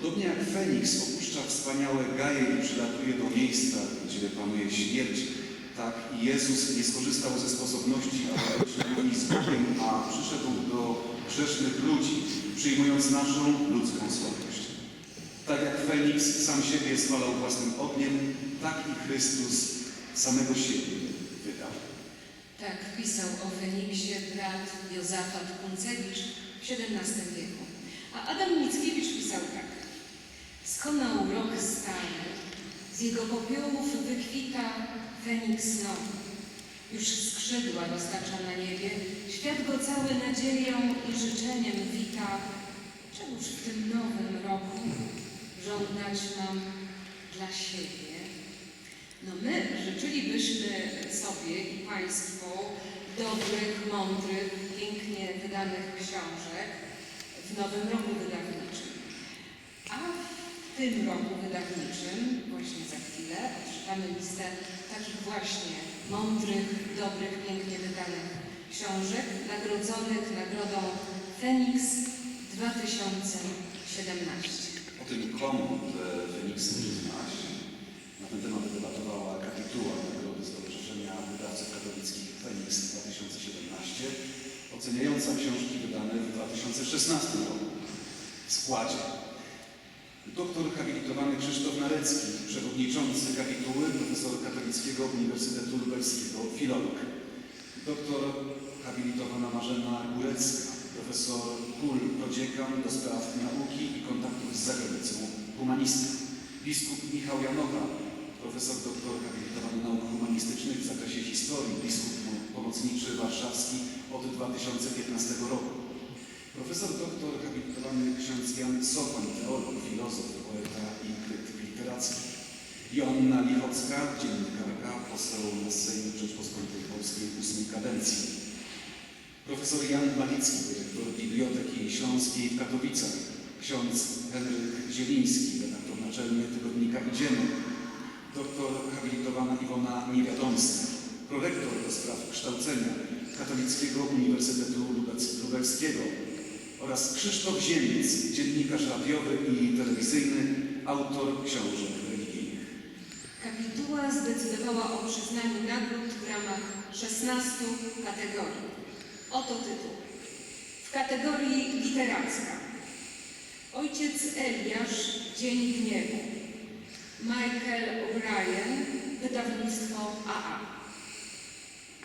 Podobnie jak Feniks opuszcza wspaniałe gaje i przylatuje do miejsca, gdzie panuje śmierć, tak i Jezus nie skorzystał ze sposobności, aby linii z Bogiem, a przyszedł do grzesznych ludzi, przyjmując naszą ludzką słabość. Tak jak Feniks sam siebie spalał własnym ogniem, tak i Chrystus samego siebie wydał. Tak pisał o Feniksie brat Jozafat Kuncewicz w XVII wieku. A Adam Mickiewicz pisał tak. Skonał rok stary, z jego popiołów wykwita Feniks nowy. Już skrzydła roztacza na niebie, świat go cały nadzieją i życzeniem wita. Czegoż w tym nowym roku żądać mam dla siebie? No my życzylibyśmy sobie i Państwu dobrych, mądrych, pięknie wydanych książek w nowym roku w tym roku wydawniczym, właśnie za chwilę, odczytamy listę takich właśnie mądrych, dobrych, pięknie wydanych książek nagrodzonych nagrodą Feniks 2017. O tym, komu te Feniksy przyznać, na ten temat debatowała kapituła Nagrody Stowarzyszenia Wydawców Katolickich Feniks 2017, oceniająca książki wydane w 2016 roku. W składzie doktor habilitowany Krzysztof Narecki, przewodniczący kapituły, profesor Katolickiego Uniwersytetu Lubelskiego, filolog. Doktor habilitowana Marzena Górecka, profesor Kul, prodziekan do spraw nauki i kontaktów z zagranicą, humanista. Biskup Michał Janowa, profesor doktor habilitowany nauk humanistycznych w zakresie historii, biskup pomocniczy warszawski od 2015 roku. Profesor doktor habilitowany ksiądz Jan Sokoń, Joanna Lichocka, dziennikarka, poseł na Sejm Rzeczpospolitej Polskiej ósmej kadencji. Profesor Jan Malicki, dyrektor Biblioteki Śląskiej w Katowicach. Ksiądz Henryk Zieliński, redaktor naczelny tygodnika Idziemy. Doktor habilitowana Iwona Niewiadomska, prorektor do spraw kształcenia Katolickiego Uniwersytetu Lubelskiego oraz Krzysztof Ziemiec, dziennikarz radiowy i telewizyjny, autor książek. Kapituła zdecydowała o przyznaniu nagród w ramach 16 kategorii. Oto tytuł. W kategorii literacka. Ojciec Eliasz, Dzień Gniewu. Michael O'Brien, wydawnictwo AA.